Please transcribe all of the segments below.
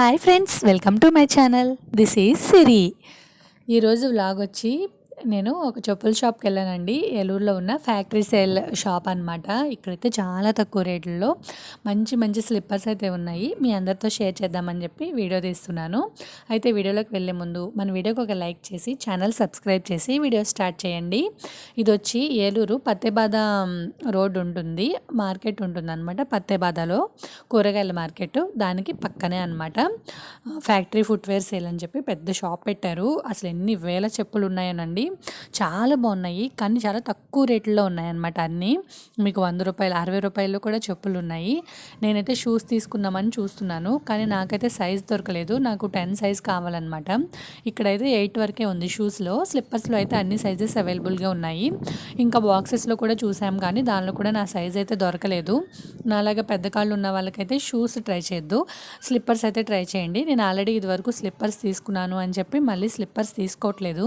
Hi friends welcome to my channel this is Siri ఈరోజు vlog వచ్చి నేను ఒక చెప్పుల షాప్కి వెళ్ళానండి. ఏలూరులో ఉన్న ఫ్యాక్టరీ సేల్ షాప్ అనమాట ఇక్కడైతే చాలా తక్కువ రేట్లలో మంచి మంచి స్లిప్పర్స్ అయితే ఉన్నాయి. మీ అందరితో షేర్ చేద్దామని చెప్పి వీడియో తీస్తున్నాను. అయితే వీడియోలోకి వెళ్ళే ముందు మన వీడియోకి ఒక లైక్ చేసి ఛానల్ సబ్స్క్రైబ్ చేసి వీడియో స్టార్ట్ చేయండి. ఇది వచ్చి ఏలూరు పత్తేబాద రోడ్ ఉంటుంది. మార్కెట్ ఉంటుంది అనమాట పత్తేబాదలో. కూరగాయల మార్కెట్ దానికి పక్కనే అనమాట ఫ్యాక్టరీ ఫుట్వేర్ సేల్ అని చెప్పి పెద్ద షాప్ పెట్టారు. అసలు ఎన్ని వేల చెప్పులు ఉన్నాయనండి. చాలా బాగున్నాయి. కానీ చాలా తక్కువ రేట్లో ఉన్నాయన్నమాట అన్నీ. మీకు వంద రూపాయలు అరవై రూపాయలు కూడా చెప్పులు ఉన్నాయి. నేనైతే షూస్ తీసుకుందామని చూస్తున్నాను. కానీ నాకైతే సైజ్ దొరకలేదు. నాకు టెన్ సైజ్ కావాలన్నమాట. ఇక్కడైతే ఎయిట్ వరకే ఉంది షూస్లో స్లిప్పర్స్లో అయితే అన్ని సైజెస్ అవైలబుల్గా ఉన్నాయి. ఇంకా బాక్సెస్లో కూడా చూసాం కానీ దానిలో కూడా నా సైజ్ అయితే దొరకలేదు. నాలాగా పెద్ద కాళ్ళు ఉన్న వాళ్ళకైతే షూస్ ట్రై చేయొద్దు. స్లిప్పర్స్ అయితే ట్రై చేయండి. నేను ఆల్రెడీ ఇదివరకు స్లిప్పర్స్ తీసుకున్నాను అని చెప్పి మళ్ళీ స్లిప్పర్స్ తీసుకోవట్లేదు.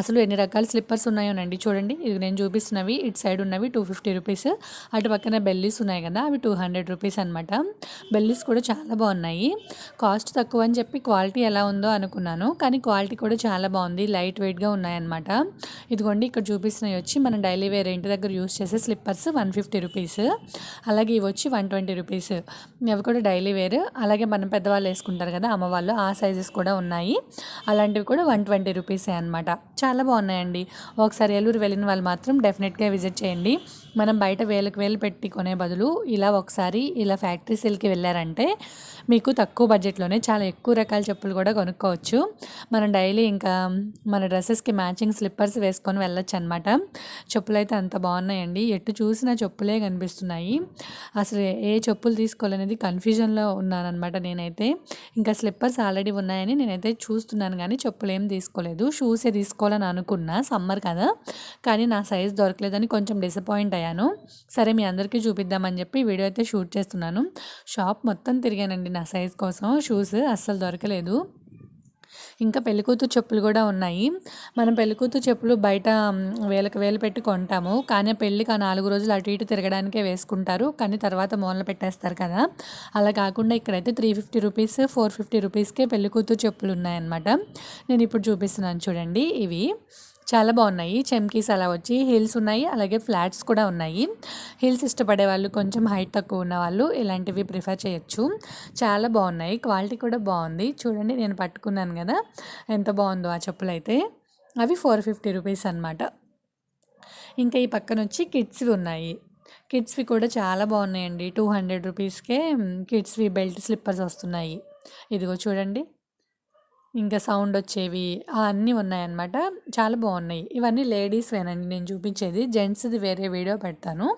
అసలు ఎన్ని రకాల స్లిప్పర్స్ ఉన్నాయోనండి చూడండి. ఇది నేను చూపిస్తున్నవి ఇటు సైడ్ ఉన్నవి టూ ఫిఫ్టీ రూపీస్ అటు పక్కన బెల్లీస్ ఉన్నాయి కదా అవి టూ హండ్రెడ్ రూపీస్ అనమాట బెల్లీస్ కూడా చాలా బాగున్నాయి. కాస్ట్ తక్కువ అని చెప్పి క్వాలిటీ ఎలా ఉందో అనుకున్నాను కానీ క్వాలిటీ కూడా చాలా బాగుంది లైట్ వెయిట్గా ఉన్నాయన్నమాట. ఇదిగోండి ఇక్కడ చూపిస్తున్నవి వచ్చి మనం డైలీ వేర్ ఇంటి దగ్గర యూస్ చేసే స్లిప్పర్స్ వన్ ఫిఫ్టీ రూపీస్ అలాగే ఇవి వచ్చి వన్ ట్వంటీ రూపీస్ అవి కూడా డైలీ వేర్ అలాగే మనం పెద్దవాళ్ళు వేసుకుంటారు కదా అమ్మవాళ్ళు ఆ సైజెస్ కూడా ఉన్నాయి. అలాంటివి కూడా వన్ ట్వంటీ రూపీసే అనమాట చాలా బాగున్నాయండి. ఒకసారి ఏలూరు వెళ్ళిన వాళ్ళు మాత్రం డెఫినెట్గా విజిట్ చేయండి. మనం బయట వేలకు వేలు పెట్టి కొనే బదులు ఇలా ఒకసారి ఇలా ఫ్యాక్టరీ సేల్కి వెళ్ళారంటే మీకు తక్కువ బడ్జెట్లోనే చాలా ఎక్కువ రకాల చెప్పులు కూడా కొనుక్కోవచ్చు. మనం డైలీ ఇంకా మన డ్రెస్సెస్కి మ్యాచింగ్ స్లిప్పర్స్ వేసుకొని వెళ్ళొచ్చు అనమాట చెప్పులు అయితే అంత బాగున్నాయండి. ఎటు చూసినా చెప్పులే కనిపిస్తున్నాయి. అసలు ఏ చెప్పులు తీసుకోవాలనేది కన్ఫ్యూజన్లో ఉన్నానమాట నేనైతే. ఇంకా స్లిప్పర్స్ ఆల్రెడీ ఉన్నాయని నేనైతే చూస్తున్నాను కానీ చెప్పులు ఏం తీసుకోలేదు. షూసే తీసుకోవాలి తీసుకోవాలని అనుకున్నా సమ్మర్ కదా. కానీ నా సైజ్ దొరకలేదని కొంచెం డిసప్పాయింట్ అయ్యాను. సరే మీ అందరికీ చూపిద్దామని చెప్పి వీడియో అయితే షూట్ చేస్తున్నాను. షాప్ మొత్తం తిరిగానండి నా సైజ్ కోసం. షూస్ అస్సలు దొరకలేదు. ఇంకా పెళ్ళికూతురు చెప్పులు కూడా ఉన్నాయి. మనం పెళ్ళికూతురు చెప్పులు బయట వేలకు వేలు పెట్టి కొంటాము. కానీ పెళ్ళికి ఆ నాలుగు రోజులు అటు ఇటు తిరగడానికే వేసుకుంటారు. కానీ తర్వాత మూలన పెట్టేస్తారు కదా. అలా కాకుండా ఇక్కడైతే three fifty rupees four fifty రూపీస్కే పెళ్ళికూతురు చెప్పులు ఉన్నాయన్నమాట. నేను ఇప్పుడు చూపిస్తున్నాను చూడండి ఇవి. చాలా బాగున్నాయి. చెమ్కీస్ అలా వచ్చి హిల్స్ ఉన్నాయి. అలాగే ఫ్లాట్స్ కూడా ఉన్నాయి. హిల్స్ ఇష్టపడే వాళ్ళు కొంచెం హైట్ తక్కువ ఉన్న వాళ్ళు ఇలాంటివి ప్రిఫర్ చేయొచ్చు. చాలా బాగున్నాయి. క్వాలిటీ కూడా బాగుంది. చూడండి నేను పట్టుకున్నాను కదా. ఎంత బాగుందో ఆ చెప్పులు అయితే. అవి ఫోర్ ఫిఫ్టీ రూపీస్ అనమాట ఇంకా ఈ పక్కన వచ్చి కిడ్స్వి ఉన్నాయి. కిడ్స్వి కూడా చాలా బాగున్నాయండి. టూ హండ్రెడ్ రూపీస్కే కిడ్స్వి బెల్ట్ స్లిప్పర్స్ వస్తున్నాయి. ఇదిగో చూడండి. ఇంకా సౌండ్ వచ్చేవి అన్నీ ఉన్నాయన్నమాట. చాలా బాగున్నాయి. ఇవన్నీ లేడీస్వేనండి నేను చూపించేది. జెంట్స్ది వేరే వీడియో పెడతాను.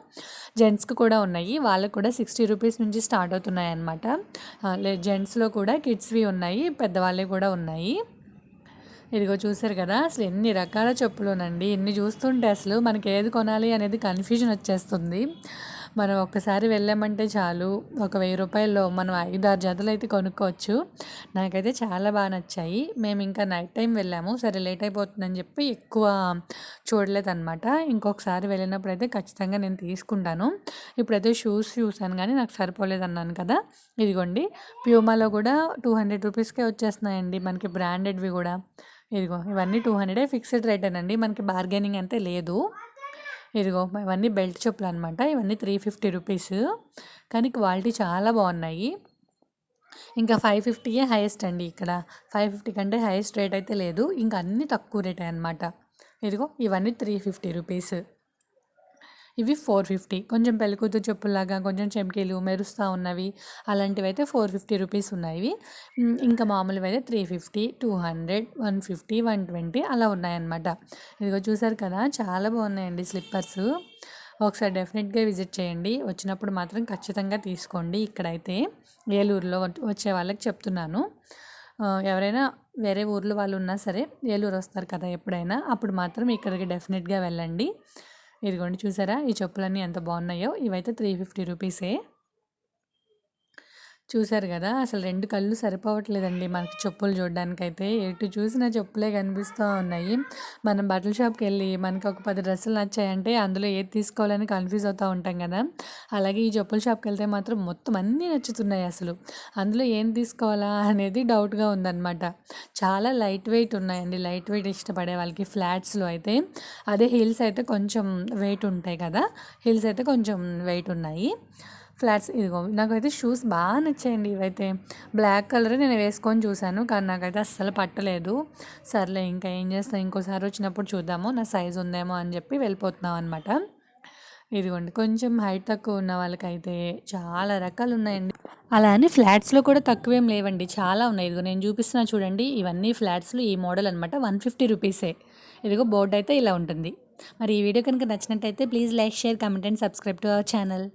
జెంట్స్కి కూడా ఉన్నాయి. వాళ్ళకు కూడా సిక్స్టీ రూపీస్ నుంచి స్టార్ట్ అవుతున్నాయి అనమాట జెంట్స్లో కూడా కిడ్స్వి ఉన్నాయి. పెద్దవాళ్ళవి కూడా ఉన్నాయి. ఇదిగో చూసారు కదా అసలు ఎన్ని రకాల చెప్పులునండి. ఎన్ని చూస్తుంటే అసలు మనకి ఏది కొనాలి అనేది కన్ఫ్యూజన్ వచ్చేస్తుంది. మనం ఒక్కసారి వెళ్ళామంటే చాలు. ఒక వెయ్యి రూపాయల్లో మనం ఐదు ఆరు జతలు అయితే కొనుక్కోవచ్చు. నాకైతే చాలా బాగా నచ్చాయి. మేము ఇంకా నైట్ టైం వెళ్ళాము. సరే లేట్ అయిపోతుందని చెప్పి ఎక్కువ చూడలేదన్నమాట. ఇంకొకసారి వెళ్ళినప్పుడు అయితే ఖచ్చితంగా నేను తీసుకుంటాను. ఇప్పుడైతే షూస్ చూసాను కానీ నాకు సరిపోలేదు అన్నాను కదా. ఇదిగోండి. ప్యూమాలో కూడా టూ హండ్రెడ్ రూపీస్కే వచ్చేస్తున్నాయండి మనకి బ్రాండెడ్వి కూడా. ఇదిగో ఇవన్నీ టూ హండ్రెడే ఫిక్స్డ్ రేటేనండి. మనకి బార్గెనింగ్ అంతే లేదు. ఇదిగో ఇవన్నీ బెల్ట్ చెప్పులు అనమాట ఇవన్నీ త్రీ ఫిఫ్టీ రూపీస్ కానీ క్వాలిటీ చాలా బాగున్నాయి. ఇంకా ఫైవ్ ఫిఫ్టీయే హైయెస్ట్ అండి ఇక్కడ. ఫైవ్ ఫిఫ్టీ కంటే హైయెస్ట్ రేట్ అయితే లేదు. ఇంకా అన్నీ తక్కువ రేటే అనమాట ఇదిగో ఇవన్నీ త్రీ ఫిఫ్టీ రూపీస్ ఇవి ఫోర్ ఫిఫ్టీ. కొంచెం పెళ్ళికూతురు చెప్పుల్లాగా కొంచెం చెంకీలు మెరుస్తూ ఉన్నవి అలాంటివి అయితే ఫోర్ ఫిఫ్టీ రూపీస్ ఉన్నాయి ఇంకా మామూలువి అయితే three fifty two hundred one fifty one twenty అలా ఉన్నాయన్నమాట. ఇదిగో చూసారు కదా చాలా బాగున్నాయండి స్లిప్పర్స్. ఒకసారి డెఫినెట్గా విజిట్ చేయండి. వచ్చినప్పుడు మాత్రం ఖచ్చితంగా తీసుకోండి ఇక్కడైతే. ఏలూరులో వచ్చే వాళ్ళకి చెప్తున్నాను. ఎవరైనా వేరే ఊర్లో వాళ్ళు ఉన్నా సరే ఏలూరు వస్తారు కదా ఎప్పుడైనా అప్పుడు మాత్రం ఇక్కడికి డెఫినెట్గా వెళ్ళండి. ఇదిగోండి చూసారా? ఈ చెప్పులన్నీ ఎంత బాగున్నాయో? ఇవైతే త్రీ ఫిఫ్టీ రూపీసే చూశారు కదా? అసలు రెండు కళ్ళు సరిపోవట్లేదండి మనకి చెప్పులు చూడడానికైతే. ఎటు చూసినా చెప్పులే కనిపిస్తూ ఉన్నాయి. మనం బట్టల షాప్కి వెళ్ళి మనకి ఒక పది డ్రెస్సులు నచ్చాయంటే అందులో ఏది తీసుకోవాలని కన్ఫ్యూజ్ అవుతూ ఉంటాం కదా? అలాగే ఈ చెప్పుల షాప్కి వెళ్తే మాత్రం మొత్తం అన్నీ నచ్చుతున్నాయి అసలు. అందులో ఏం తీసుకోవాలా అనేది డౌట్గా ఉందన్నమాట. చాలా లైట్ వెయిట్ ఉన్నాయండి. లైట్ వెయిట్ ఇష్టపడే వాళ్ళకి ఫ్లాట్స్లో అయితే. అదే హిల్స్ అయితే కొంచెం వెయిట్ ఉంటాయి కదా? హిల్స్ అయితే కొంచెం వెయిట్ ఉన్నాయి. ఫ్లాట్స్ ఇదిగో నాకైతే షూస్ బాగా నచ్చాయండి ఇవైతే. బ్లాక్ కలర్ నేను వేసుకొని చూశాను కానీ నాకైతే అస్సలు పట్టలేదు. సర్లే ఇంకా ఏం చేస్తాను ఇంకోసారి వచ్చినప్పుడు చూద్దాము నా సైజ్ ఉందేమో అని చెప్పి వెళ్ళిపోతున్నాం అనమాట ఇదిగోండి కొంచెం హైట్ తక్కువ ఉన్న వాళ్ళకైతే చాలా రకాలు ఉన్నాయండి. అలా అని ఫ్లాట్స్లో కూడా తక్కువేం లేవండి చాలా ఉన్నాయి. ఇదిగో నేను చూపిస్తున్నా చూడండి ఇవన్నీ ఫ్లాట్స్లో ఈ మోడల్ అనమాట వన్ ఫిఫ్టీ రూపీసే. ఇదిగో బోర్డు అయితే ఇలా ఉంటుంది. మరి ఈ వీడియో కనుక నచ్చినట్టయితే please like share comment and subscribe to our channel.